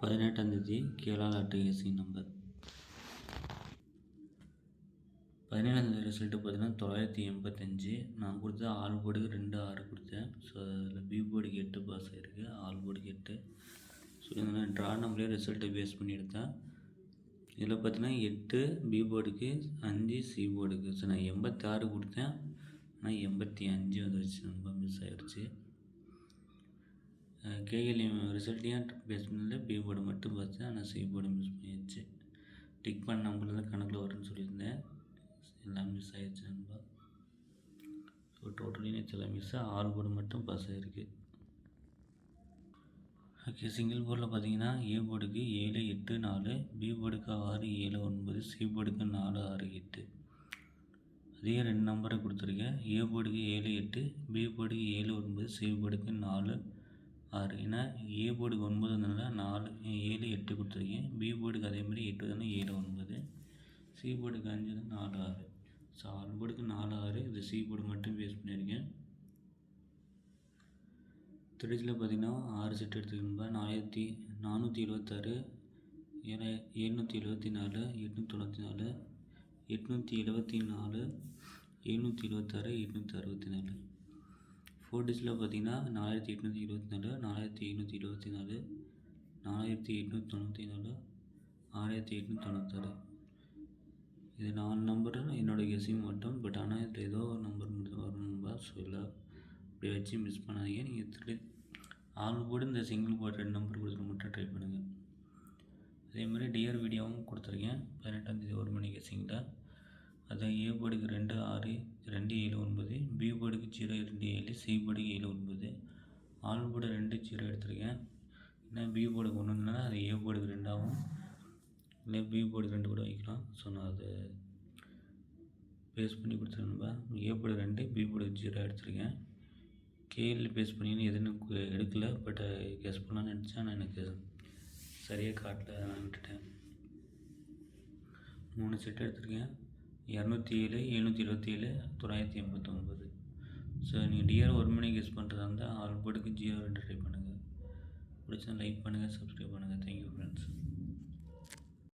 பதினெட்டாந்தேதி கேளால் அட்டகேசி number. பதினேழாந்தேதி result பார்த்தீங்கன்னா தொள்ளாயிரத்தி எண்பத்தஞ்சு. நான் கொடுத்த ஆல் போர்டுக்கு ரெண்டு ஆறு கொடுத்தேன். ஸோ அதில் பி போர்டுக்கு எட்டு பாஸ் ஆகிருக்கு ஆல் போர்டுக்கு எட்டு. ஸோ இதில் ட்ரா நம்பரே ரிசல்ட்டை பேஸ் பண்ணி எடுத்தேன். இதில் பார்த்தீங்கன்னா எட்டு பி போர்டுக்கு அஞ்சு சி போர்டுக்கு. ஸோ நான் எண்பத்தாறு கொடுத்தேன். ஆனால் எண்பத்தி அஞ்சு வந்துருச்சு. ரொம்ப மிஸ் ஆயிடுச்சு கேஎல்எம் ரிசல்ட்டையும் பேஸ் பண்ணல பி போர்டு மட்டும் பார்த்து ஆனால் சி போர்டு மிஸ் பண்ணிடுச்சு டிக் பண்ண நம்பர் தான் கணக்கில் வரும்னு சொல்லியிருந்தேன். எல்லாம் மிஸ் ஆயிடுச்சு நண்பா. ஸோ டோட்டலி நேற்று எல்லாம் ஆறு ஆல் போர்டு மட்டும் பாஸ் ஆகிருக்கு ஓகே சிங்கிள் போர்டில் பார்த்தீங்கன்னா ஏ போர்டுக்கு ஏழு எட்டு நாலு பி போர்டுக்கு ஆறு ஏழு ஒன்பது சி போர்டுக்கு நாலு ஆறு எட்டு. அதே ரெண்டு நம்பரை கொடுத்துருக்கேன். ஏ போர்டுக்கு ஏழு எட்டு பி போர்டுக்கு ஏழு ஒன்பது சி போர்டுக்கு நாலு ஆறு ஏன்னா ஏ போர்டுக்கு ஒன்பது வந்ததுனால நாலு ஏழு எட்டு கொடுத்துருக்கேன். பி போர்டுக்கு அதே மாதிரி எட்டு தானே? ஏழு ஒன்பது. சி போர்டுக்கு அஞ்சு தான் நாலு ஆறு. ஸோ ஆறு போர்டுக்கு நாலு ஆறு. இது சி போர்டு மட்டும் பேஸ் பண்ணியிருக்கேன். திருச்சியில் பார்த்தீங்கன்னா ஆறு செட் எடுத்துக்கணும்பா நாலாயிரத்தி நானூற்றி எழுபத்தாறு ஏழாய எழுநூற்றி எழுபத்தி நாலு எட்நூற்றி தொண்ணூற்றி நாலு எட்நூற்றி எழுபத்தி நாலு எழுநூற்றி எழுபத்தாறு எட்நூற்றி அறுபத்தி நாலு ஃபோர் டிஜிட்டில் பார்த்தீங்கன்னா நாலாயிரத்தி எட்நூற்றி இருபத்தி நாலு நாலாயிரத்தி எழுநூற்றி இருபத்தி நாலு நாலாயிரத்தி எட்நூற்றி தொண்ணூற்றி நாலு ஆறாயிரத்தி எட்நூற்றி தொண்ணூத்தாறு. இது நாலு நம்பர். என்னோடய கெஸிங் மட்டும். பட் ஆனால் இதில் ஏதோ ஒரு நம்பர் மட்டும் வரணும்பா ஸோ இல்லை இப்படி வச்சு மிஸ் பண்ணாதீங்க. நீங்கள் திரு ஆள் போர்டு இந்த சிங்கிள் போட்டு ரெண்டு நம்பர் கொடுத்துட்டு மட்டும் ட்ரை பண்ணுங்கள் அதே மாதிரி டிஆர் வீடியோவும் கொடுத்துருக்கேன். பதினெட்டாந்தேதி ஒரு மணிக்கு கெஸிங்கில். அது ஏ போர்டுக்கு ரெண்டு ஆறு ரெண்டு ஏழு ஒன்பது பி படுக்கு ஜீரோ ரெண்டு ஏழு சி படுக்கு ஏழு ஒன்பது ஆல் போர்டு ரெண்டு ஜீரோ எடுத்திருக்கேன். ஏன்னா பி போர்டுக்கு ஒன்று அது ஏ போர்டுக்கு ரெண்டாகும் இல்லை பி போர்டுக்கு ரெண்டு கூட வைக்கலாம். ஸோ நான் அதை பேஸ் பண்ணி கொடுத்துருந்தேன் ஏ போர்டு ரெண்டு பி போர்டுக்கு ஜீரோ எடுத்திருக்கேன். கேஎல் பேஸ் பண்ணி எதுன்னு எடுக்கலை. எடுக்கல பட் கெஸ் uh, பண்ணலாம்னு நினச்சேன். ஆனால் எனக்கு சரியாக காட்டல. விட்டுட்டேன். மூணு செட் எடுத்திருக்கேன். இரநூத்தி ஏழு எழுநூற்றி இருபத்தி ஏழு தொள்ளாயிரத்தி எண்பத்தொம்பது. ஸோ நீங்கள் டிஆர் ஒரு மணி கெஸ் பண்ணுறதா இருந்தால் ஆல் போர்டுக்கு ஜீரோ ரெண்டு ட்ரை பண்ணுங்கள் பிடிச்சா லைக் பண்ணுங்கள் சப்ஸ்கிரைப் பண்ணுங்கள் தேங்க்யூ ஃப்ரெண்ட்ஸ்